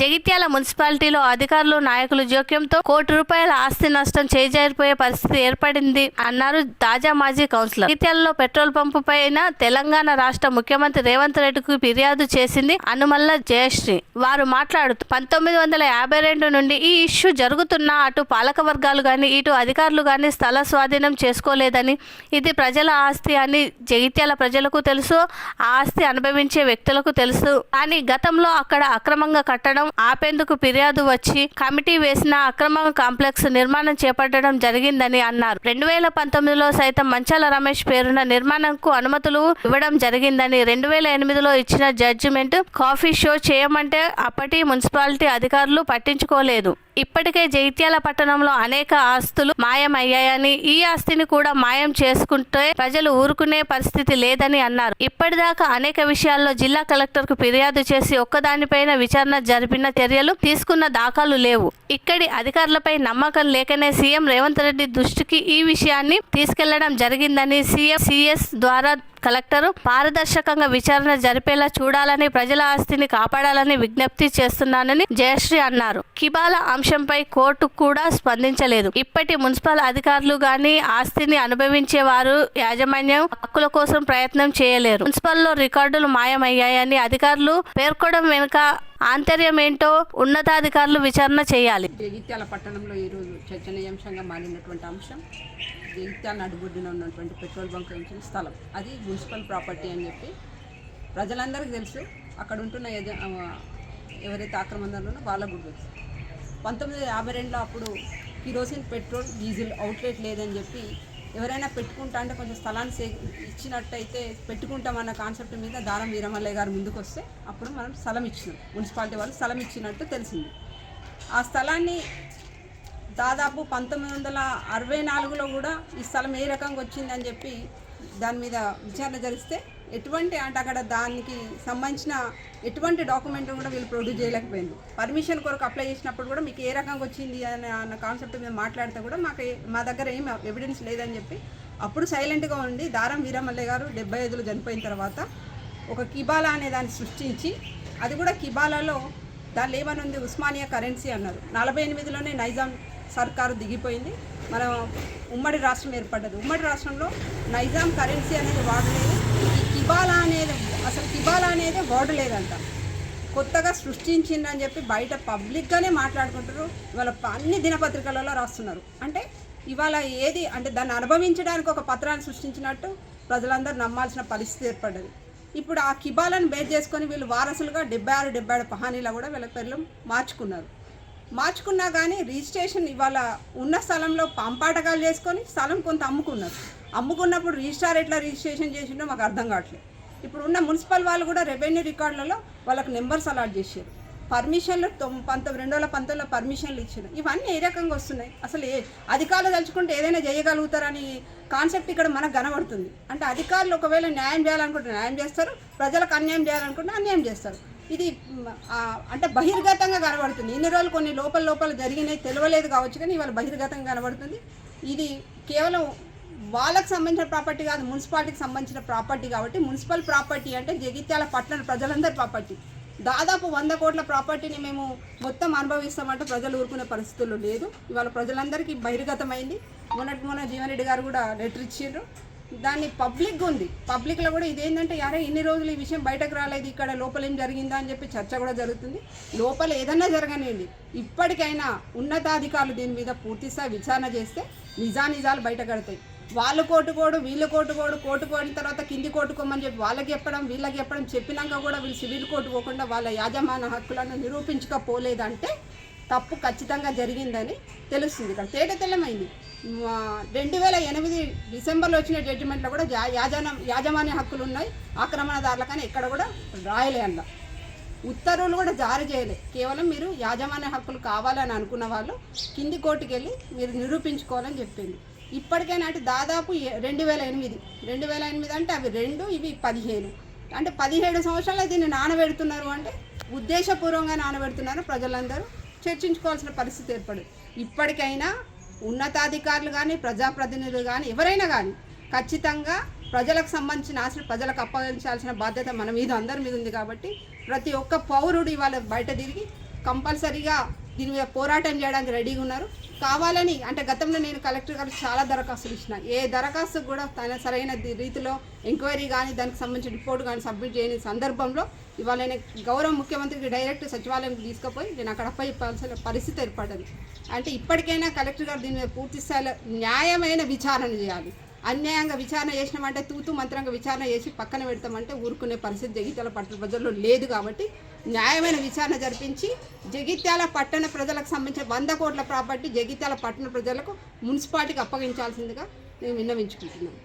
జగిత్యాల మున్సిపాలిటీలో అధికారులు నాయకులు జోక్యంతో కోటి రూపాయల ఆస్తి నష్టం చేజారిపోయే పరిస్థితి ఏర్పడింది అన్నారు తాజా మాజీ కౌన్సిలర్. జగిత్యాలలో పెట్రోల్ పంపు పైన తెలంగాణ రాష్ట్ర ముఖ్యమంత్రి రేవంత్ రెడ్డికి ఫిర్యాదు చేసింది అనుమల్ల జయశ్రీ. వారు మాట్లాడుతూ పంతొమ్మిది వందల యాభై రెండు నుండి ఈ ఇష్యూ జరుగుతున్నా అటు పాలక వర్గాలు కానీ ఇటు అధికారులు కానీ స్థల స్వాధీనం చేసుకోలేదని ఇది ప్రజల ఆస్తి అని జగిత్యాల ప్రజలకు తెలుసు ఆ ఆస్తి అనుభవించే వ్యక్తులకు తెలుసు కానీ గతంలో అక్కడ అక్రమంగా కట్టడం ఆపేందుకు ఫిర్యాదు వచ్చి కమిటీ వేసిన అక్రమ కాంప్లెక్స్ నిర్మాణం చేపట్టడం జరిగిందని అన్నారు. రెండు వేల పంతొమ్మిదిలో సైతం మంచాల రమేష్ పేరున నిర్మాణంకు అనుమతులు ఇవ్వడం జరిగిందని రెండు వేల ఎనిమిదిలో ఇచ్చిన జడ్జిమెంట్ కాఫీ షో చేయమంటే అప్పటి మున్సిపాలిటీ అధికారులు పట్టించుకోలేదు. ఇప్పటికే జైత్యాల పట్టణంలో అనేక ఆస్తులు మాయమయ్యాయని ఈ ఆస్తిని కూడా మాయం చేసుకుంటే ప్రజలు ఊరుకునే పరిస్థితి లేదని అన్నారు. ఇప్పటిదాకా అనేక విషయాల్లో జిల్లా కలెక్టర్కు ఫిర్యాదు చేసి ఒక్కదానిపైన విచారణ జరిపిన చర్యలు తీసుకున్న దాఖలు లేవు. ఇక్కడి అధికారులపై నమ్మకం లేకనే సీఎం రేవంత్ రెడ్డి దృష్టికి ఈ విషయాన్ని తీసుకెళ్ళడం జరిగిందని సీఎం సిఎస్ ద్వారా కలెక్టర్. పారదర్శకంగా విచారణ జరిపేలా చూడాలని ప్రజల ఆస్తిని కాపాడాలని విజ్ఞప్తి చేస్తున్నానని జయశ్రీ అన్నారు. కిబాల అంశంపై కోర్టు కూడా స్పందించలేదు. ఇప్పటి మున్సిపల్ అధికారులు గాని ఆస్తిని అనుభవించే వారు యాజమాన్యం హక్కుల కోసం ప్రయత్నం చేయలేరు. మున్సిపల్లో రికార్డులు మాయమయ్యాయని అధికారులు పేర్కొనడం వెనుక ఆంతర్యం ఏంటో ఉన్నతాధికారులు విచారణ చేయాలి. జగిత్యాల పట్టణంలో ఈరోజు చర్చనీయాంశంగా మారినటువంటి అంశం జగిత్యాల నడుబొడ్డున ఉన్నటువంటి పెట్రోల్ బంక్ నుంచి స్థలం. అది మున్సిపల్ ప్రాపర్టీ అని చెప్పి ప్రజలందరికీ తెలుసు. అక్కడ ఉంటున్న ఎవరైతే ఆక్రమణదారులు వాళ్ళకు కూడా తెలుసు. పంతొమ్మిది వందల యాభై రెండులో అప్పుడు కిరోసిన్ పెట్రోల్ డీజిల్ అవుట్లెట్ లేదని చెప్పి ఎవరైనా పెట్టుకుంటా అంటే కొంచెం స్థలాన్ని సే ఇచ్చినట్టయితే పెట్టుకుంటామన్న కాన్సెప్ట్ మీద దారం వీరమల్లయ్య గారు ముందుకు వస్తే అప్పుడు మనం స్థలం ఇచ్చినాం. మున్సిపాలిటీ వాళ్ళు స్థలం ఇచ్చినట్టు తెలిసింది. ఆ స్థలాన్ని దాదాపు పంతొమ్మిది వందల అరవై నాలుగులో కూడా ఈ స్థలం ఏ రకంగా వచ్చిందని చెప్పి దాని మీద విచారణ జరిస్తే ఎటువంటి అంటే అక్కడ దానికి సంబంధించిన ఎటువంటి డాక్యుమెంట్ కూడా వీళ్ళు ప్రొడ్యూస్ చేయలేకపోయింది పర్మిషన్ కొరకు అప్లై చేసినప్పుడు కూడా మీకు ఏ రకంగా వచ్చింది అనే అన్న కాన్సెప్ట్ మీద మాట్లాడితే కూడా మాకు మా దగ్గర ఏం ఎవిడెన్స్ లేదని చెప్పి అప్పుడు సైలెంట్గా ఉండి దారం వీరమల్లయ్య గారు డెబ్బై ఐదులో చనిపోయిన తర్వాత ఒక కిబాలా అనే దాన్ని సృష్టించి అది కూడా కిబాలాలో దానిలో ఏమని ఉంది ఉస్మానియా కరెన్సీ అన్నారు. నలభై ఎనిమిదిలోనే నైజాం సర్కారు దిగిపోయింది. మన ఉమ్మడి రాష్ట్రం ఏర్పడ్డది. ఉమ్మడి రాష్ట్రంలో నైజాం కరెన్సీ అనేది వాడలేదు. తిబాలా అనేది అసలు తిబాలా అనేది వాడలేదంట కొత్తగా సృష్టించిందని చెప్పి బయట పబ్లిక్గానే మాట్లాడుకుంటారు. ఇవాళ అన్ని దినపత్రికలలో రాస్తున్నారు. అంటే ఇవాళ ఏది అంటే దాన్ని అనుభవించడానికి ఒక పత్రాన్ని సృష్టించినట్టు ప్రజలందరూ నమ్మాల్సిన పరిస్థితి ఏర్పడ్డది. ఇప్పుడు ఆ కిబాలను బేస్ చేసుకొని వీళ్ళు వారసులుగా డెబ్బై ఆరు డెబ్బై ఆరు పహానీలో కూడా వీళ్ళ పేర్లు మార్చుకున్నారు. మార్చుకున్నా కానీ రిజిస్ట్రేషన్ ఇవాళ ఉన్న స్థలంలో పంపాటకాలు చేసుకొని స్థలం కొంత అమ్ముకున్నారు. అమ్ముకున్నప్పుడు రిజిస్టార్ ఎట్లా రిజిస్ట్రేషన్ చేసిండో మాకు అర్థం కావట్లేదు. ఇప్పుడు ఉన్న మున్సిపల్ వాళ్ళు కూడా రెవెన్యూ రికార్డులలో వాళ్ళకి నెంబర్స్ అలాట్ చేశారు. పర్మిషన్లు పంతొమ్మిది రెండు వేల పంతొమ్మిదిలో పర్మిషన్లు ఇచ్చారు. ఇవన్నీ ఏ రకంగా వస్తున్నాయి? అసలు ఏ అధికారులు తలుచుకుంటే ఏదైనా చేయగలుగుతారని కాన్సెప్ట్ ఇక్కడ మనకు కనబడుతుంది. అంటే అధికారులు ఒకవేళ న్యాయం చేయాలనుకుంటే న్యాయం చేస్తారు ప్రజలకు అన్యాయం చేయాలనుకుంటే అన్యాయం చేస్తారు. ఇది అంటే బహిర్గతంగా కనబడుతుంది. ఇన్ని రోజులు కొన్ని లోపల లోపల జరిగినాయి తెలియలేదు కావచ్చు కానీ ఇవాళ బహిర్గతంగా కనబడుతుంది. ఇది కేవలం వాళ్ళకి సంబంధించిన ప్రాపర్టీ కాదు మున్సిపాలిటీకి సంబంధించిన ప్రాపర్టీ కాబట్టి మున్సిపల్ ప్రాపర్టీ అంటే జగిత్యాల పట్టణ ప్రజలందరి ప్రాపర్టీ దాదాపు వంద కోట్ల ప్రాపర్టీని మేము మొత్తం అనుభవిస్తామంటే ప్రజలు ఊరుకునే పరిస్థితుల్లో లేదు. ఇవాళ ప్రజలందరికీ బహిర్గతమైంది. మొన్నటి మొన్న జీవన్ రెడ్డి గారు కూడా లెటర్ ఇచ్చిండ్రు. దాన్ని పబ్లిక్ ఉంది. పబ్లిక్లో కూడా ఇదేంటంటే యారే ఇన్ని రోజులు ఈ విషయం బయటకు రాలేదు. ఇక్కడ లోపల ఏం జరిగిందా? అని చెప్పి చర్చ కూడా జరుగుతుంది. లోపల ఏదన్నా జరగనివ్వండి ఇప్పటికైనా ఉన్నతాధికారులు దీని మీద పూర్తిస్థాయి విచారణ చేస్తే నిజానిజాలు బయటపడతాయి వాళ్ళు కోటుకోడు వీళ్ళు కోటుకోడు కోటుకోడిన తర్వాత కింది కోటుకోమని చెప్పి వాళ్ళకి చెప్పడం వీళ్ళకి చెప్పడం చెప్పినాక కూడా వీళ్ళు సివిల్ కోటుకోకుండా వాళ్ళ యాజమాన్య హక్కులను నిరూపించకపోలేదంటే తప్పు ఖచ్చితంగా జరిగిందని తెలుస్తుంది ఇక్కడ. తేట తెల్లమైంది. రెండు వేల ఎనిమిది డిసెంబర్లో వచ్చిన జడ్జిమెంట్లో కూడా జా యాజన యాజమాన్య హక్కులు ఉన్నాయి ఆక్రమణదారులకని ఎక్కడ కూడా రాయలే అన్న. ఉత్తర్వులు కూడా జారీ చేయలే. కేవలం మీరు యాజమాన్య హక్కులు కావాలని అనుకున్న వాళ్ళు కింది కోర్టుకెళ్ళి మీరు నిరూపించుకోవాలని చెప్పింది. ఇప్పటికైనా నాటి దాదాపు రెండు వేల ఎనిమిది. రెండు వేల ఎనిమిది అంటే అవి రెండు ఇవి పదిహేను. అంటే పదిహేడు సంవత్సరాలు దీన్ని నానబెడుతున్నారు అంటే ఉద్దేశపూర్వకంగా నానబెడుతున్నారు ప్రజలందరూ. చర్చించుకోవాల్సిన పరిస్థితి ఏర్పడదు ఇప్పటికైనా ఉన్నతాధికారులు కానీ ప్రజాప్రతినిధులు కానీ ఎవరైనా కానీ ఖచ్చితంగా ప్రజలకు సంబంధించిన ఆశలు ప్రజలకు అప్పగించాల్సిన బాధ్యత మన మీద అందరి మీద ఉంది కాబట్టి ప్రతి ఒక్క పౌరుడు ఇవాళ బయట తిరిగి కంపల్సరీగా దీని మీద పోరాటం చేయడానికి రెడీగా ఉన్నారు. కావాలని అంటే గతంలో నేను కలెక్టర్ గారు చాలా దరఖాస్తులు ఇచ్చిన. ఏ దరఖాస్తు కూడా తన సరైన రీతిలో ఎంక్వైరీ కానీ దానికి సంబంధించిన రిపోర్ట్ కానీ సబ్మిట్ చేయని సందర్భంలో ఇవాళ నేను గౌరవ ముఖ్యమంత్రికి డైరెక్ట్ సచివాలయం తీసుకుపోయి నేను అక్కడ అప్పచెప్పాల్సిన పరిస్థితి ఏర్పడింది. అంటే ఇప్పటికైనా కలెక్టర్ గారు దీని మీద పూర్తి స్థాయిలో న్యాయమైన విచారణ చేయాలి. అన్యాయంగా విచారణ చేసినామంటే తూతు మంత్రంగా విచారణ చేసి పక్కన పెడతామంటే ఊరుకునే పరిస్థితి జగిత్యాల పట్టణ ప్రజల్లో లేదు కాబట్టి న్యాయమైన విచారణ జరిపించి జగిత్యాల పట్టణ ప్రజలకు సంబంధించిన వంద కోట్ల ప్రాపర్టీ జగిత్యాల పట్టణ ప్రజలకు మున్సిపాలిటీకి అప్పగించాల్సిందిగా నేను విన్నవించుకుంటున్నాను.